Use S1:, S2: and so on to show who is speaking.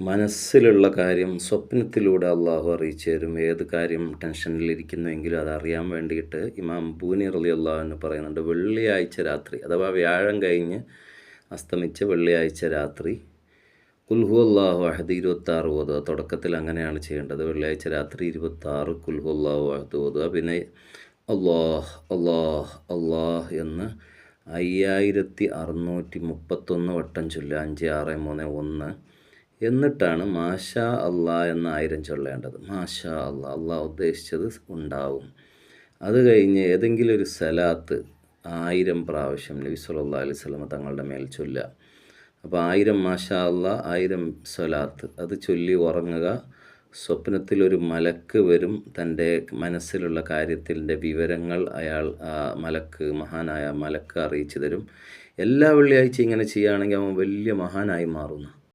S1: മനസ്സിലുള്ള കാര്യം സ്വപ്നത്തിലൂടെ അള്ളാഹു അറിയിച്ചു തരും. ഏത് കാര്യം ടെൻഷനിലിരിക്കുന്നുവെങ്കിലും അത് അറിയാൻ വേണ്ടിയിട്ട് ഇമാം ബൂനി റലി അള്ളാഹുവിന് പറയുന്നുണ്ട് വെള്ളിയാഴ്ച രാത്രി അഥവാ വ്യാഴം കഴിഞ്ഞ് അസ്തമിച്ച വെള്ളിയാഴ്ച രാത്രി കുൽഹു അള്ളാഹു അഹദ് ഇരുപത്താറ് ഓതുക. തുടക്കത്തിൽ അങ്ങനെയാണ് ചെയ്യേണ്ടത്. വെള്ളിയാഴ്ച രാത്രി ഇരുപത്താറ് കുൽഹു അള്ളാഹു അഹദ് ഓതുക. പിന്നെ അള്ളാഹ് അള്ളാഹ് അള്ളാഹ് എന്ന് അയ്യായിരത്തി അറുന്നൂറ്റി മുപ്പത്തൊന്ന് വട്ടം ചൊല്ലുക. അഞ്ച് ആറ് മൂന്ന് ഒന്ന് എന്നിട്ടാണ് മാഷാ അള്ളാ എന്ന ആയിരം ചൊല്ലേണ്ടത്. മാഷാ അള്ളാ അള്ളാഹ് ഉദ്ദേശിച്ചത് ഉണ്ടാവും. അത് കഴിഞ്ഞ് ഏതെങ്കിലും ഒരു സലാത്ത് ആയിരം പ്രാവശ്യം നബി സല്ലാ അലൈഹി സ്വലമ തങ്ങളുടെ മേൽ ചൊല്ലുക. അപ്പോൾ ആയിരം മാഷാ അള്ളാ ആയിരം സ്വലാത്ത് അത് ചൊല്ലി ഉറങ്ങുക. സ്വപ്നത്തിലൊരു മലക്ക് വരും. തന്റെ മനസ്സിലുള്ള കാര്യത്തിന്റെ വിവരങ്ങൾ അയാൾ മലക്ക് മഹാനായ മലക്ക് അറിയിച്ചു തരും. എല്ലാ വെള്ളിയാഴ്ച ഇങ്ങനെ ചെയ്യുകയാണെങ്കിൽ അവൻ വലിയ മഹാനായി മാറുന്നു.